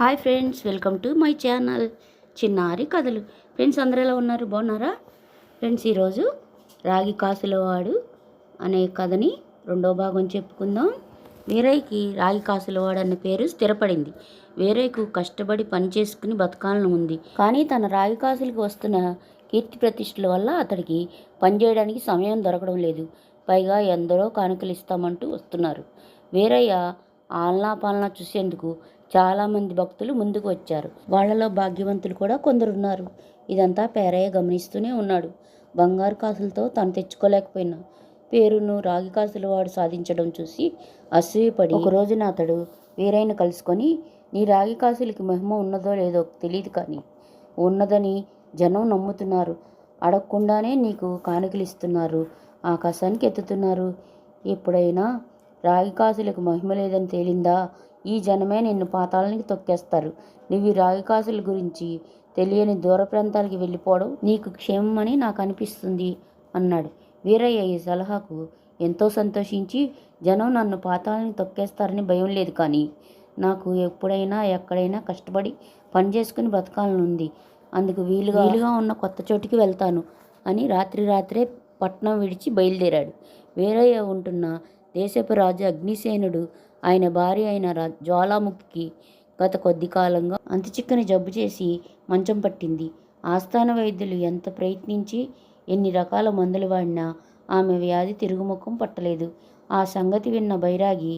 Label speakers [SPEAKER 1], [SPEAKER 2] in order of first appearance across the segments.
[SPEAKER 1] Hi friends welcome to my channel. చిన్నారి కథలు. Friends అందరూ ఎలా ఉన్నారు? బాగున్నారా? ఫ్రెండ్స్ ఈరోజు రాగి కాసులవాడు అనే కథని రెండో భాగం చెప్పుకుందాం. వీరయ్యకి రాగి కాసులవాడు అనే పేరు స్థిరపడింది. వీరయ్యకు కష్టపడి పని చేసుకుని ఉంది. కానీ తన రాగి కాసులకి వస్తున్న కీర్తి ప్రతిష్టల వల్ల అతడికి పనిచేయడానికి సమయం దొరకడం లేదు. పైగా ఎందరో కానుకలు ఇస్తామంటూ వస్తున్నారు. వీరయ్య ఆలనా పాలనా చూసేందుకు చాలామంది భక్తులు ముందుకు వచ్చారు. వాళ్ళలో భాగ్యవంతులు కూడా కొందరు ఉన్నారు. ఇదంతా పేరయ్య గమనిస్తూనే ఉన్నాడు. బంగారు కాసులతో తాను తెచ్చుకోలేకపోయినా పేరును రాగి కాసులు వాడు సాధించడం చూసి అసూయపడి ఒక రోజున అతడు వీరైన కలుసుకొని నీ రాగి కాసులకి మహిమ ఉన్నదో లేదో తెలియదు కానీ ఉన్నదని జనం నమ్ముతున్నారు. అడగకుండానే నీకు కానుకలు ఇస్తున్నారు ఆకాశానికి ఎత్తుతున్నారు. ఎప్పుడైనా రాగి కాసులకు మహిమ లేదని తేలిందా? ఈ జనమే నిన్ను పాతాలనికి తొక్కేస్తారు. నువ్వు రాగికాసుల రాగి కాసుల గురించి తెలియని దూర ప్రాంతాలకి వెళ్ళిపోవడం నీకు క్షేమమని నాకు అనిపిస్తుంది అన్నాడు. వీరయ్య ఈ సలహాకు ఎంతో సంతోషించి జనం నన్ను పాతాలని తొక్కేస్తారని భయం లేదు కానీ నాకు ఎప్పుడైనా ఎక్కడైనా కష్టపడి పని చేసుకుని బ్రతకాలనుంది. అందుకు వీలుగా వీలుగా ఉన్న కొత్త చోటికి వెళ్తాను అని రాత్రి రాత్రే పట్నం విడిచి బయలుదేరాడు. వీరయ్య ఉంటున్న దేశపు రాజు అగ్నిసేనుడు ఆయన భార్య అయిన రా జ్వాలాముఖికి గత కొద్ది కాలంగా అంతుచిక్కని జబ్బు చేసి మంచం పట్టింది. ఆస్థాన వైద్యులు ఎంత ప్రయత్నించి ఎన్ని రకాల మందులు వాడినా ఆమె వ్యాధి తిరుగుముఖం పట్టలేదు. ఆ సంగతి విన్న బైరాగి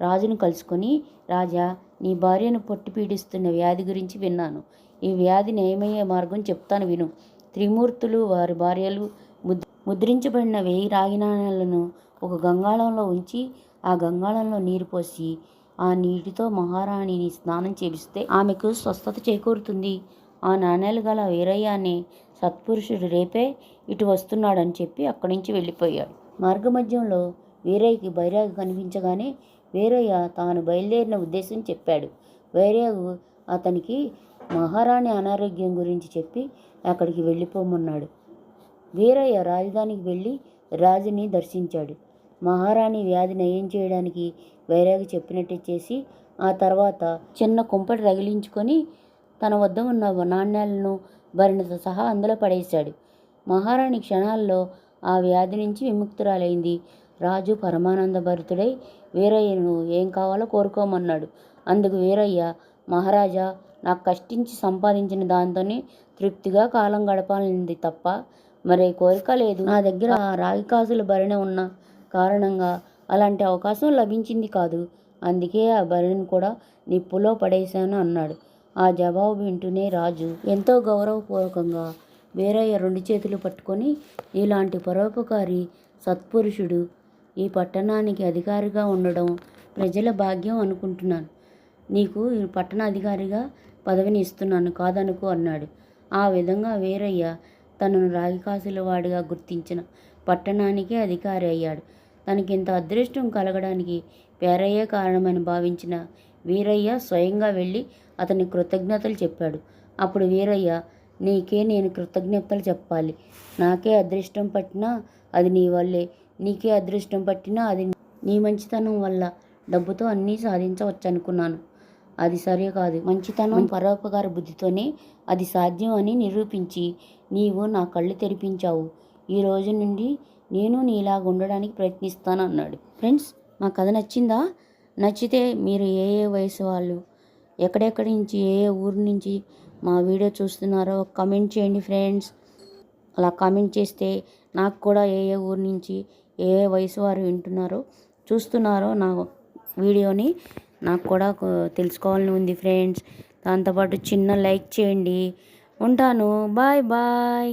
[SPEAKER 1] రాజును కలుసుకొని రాజా నీ భార్యను పొట్టి పీడిస్తున్న వ్యాధి గురించి విన్నాను. ఈ వ్యాధి నయమయ్యే మార్గం చెప్తాను విను. త్రిమూర్తులు వారి భార్యలు ముద్ ముద్రించబడిన వెయ్యి రాగి నాణాలను ఒక గంగాళంలో ఉంచి ఆ గంగాళంలో నీరు పోసి ఆ నీటితో మహారాణిని స్నానం చేపిస్తే ఆమెకు స్వస్థత చేకూరుతుంది. ఆ నాణేలు గల వీరయ్య అనే సత్పురుషుడు రేపే ఇటు వస్తున్నాడని చెప్పి అక్కడి నుంచి వెళ్ళిపోయాడు. మార్గమధ్యంలో వీరయ్యకి బైరాగి కనిపించగానే వీరయ్య తాను బయలుదేరిన ఉద్దేశం చెప్పాడు. వైరాగు అతనికి మహారాణి అనారోగ్యం గురించి చెప్పి అక్కడికి వెళ్ళిపోమన్నాడు. వీరయ్య రాజధానికి వెళ్ళి రాజుని దర్శించాడు. మహారాణి వ్యాధి నయం చేయడానికి వైరాగి చెప్పినట్టే చేసి ఆ తర్వాత చిన్న కుంపటి రగిలించుకొని తన వద్ద ఉన్న నాణ్యాలను భరిణతో సహా అందులో పడేశాడు. మహారాణి క్షణాల్లో ఆ వ్యాధి నుంచి విముక్తురాలైంది. రాజు పరమానంద భరితుడై వీరయ్యను ఏం కావాలో కోరుకోమన్నాడు. అందుకు వీరయ్య మహారాజా నాకు కష్టించి సంపాదించిన దాంతోనే తృప్తిగా కాలం గడపాలనింది తప్ప మరే కోరిక లేదు. నా దగ్గర ఆ రాగి కాసుల భరణ ఉన్న కారణంగా అలాంటి అవకాశం లభించింది కాదు. అందుకే ఆ బర్రెను కూడా నిప్పులో పడేశాను అన్నాడు. ఆ జవాబు వింటూనే రాజు ఎంతో గౌరవపూర్వకంగా వీరయ్య రెండు చేతులు పట్టుకొని ఇలాంటి పరోపకారి సత్పురుషుడు ఈ పట్టణానికి అధికారిగా ఉండడం ప్రజల భాగ్యం అనుకుంటున్నాను. నీకు పట్టణ అధికారిగా పదవిని ఇస్తున్నాను కాదనుకో అన్నాడు. ఆ విధంగా వీరయ్య తనను రాగికాసుల వాడిగా గుర్తించిన పట్టణానికే అధికారి అయ్యాడు. తనకింత అదృష్టం కలగడానికి పేరయ్యే కారణమని భావించిన వీరయ్య స్వయంగా వెళ్ళి అతని కృతజ్ఞతలు చెప్పాడు. అప్పుడు వీరయ్య నీకే నేను కృతజ్ఞతలు చెప్పాలి. నాకే అదృష్టం పట్టినా అది నీ వల్లే. నీకే అదృష్టం పట్టినా అది నీ మంచితనం వల్ల డబ్బుతో అన్నీ సాధించవచ్చు అనుకున్నాను అది సరే కాదు. మంచితనం పరోపకార బుద్ధితోనే అది సాధ్యం అని నిరూపించి నీవు నా కళ్ళు తెరిపించావు. ఈ రోజు నుండి నేను నీలాగా ఉండడానికి ప్రయత్నిస్తాను అన్నాడు ఫ్రెండ్స్ మా కథ నచ్చిందా? నచ్చితే మీరు ఏ ఏ వయసు వాళ్ళు ఎక్కడెక్కడి నుంచి ఏ ఏ ఊరు నుంచి మా వీడియో చూస్తున్నారో కమెంట్ చేయండి ఫ్రెండ్స్. అలా కామెంట్ చేస్తే నాకు కూడా ఏ ఏ ఊరు నుంచి ఏ ఏ వయసు వారు వింటున్నారో చూస్తున్నారో నా వీడియోని నాకు కూడా తెలుసుకోవాలని ఉంది ఫ్రెండ్స్. దాంతోపాటు చిన్న లైక్ చేయండి. ఉంటాను. Bye bye.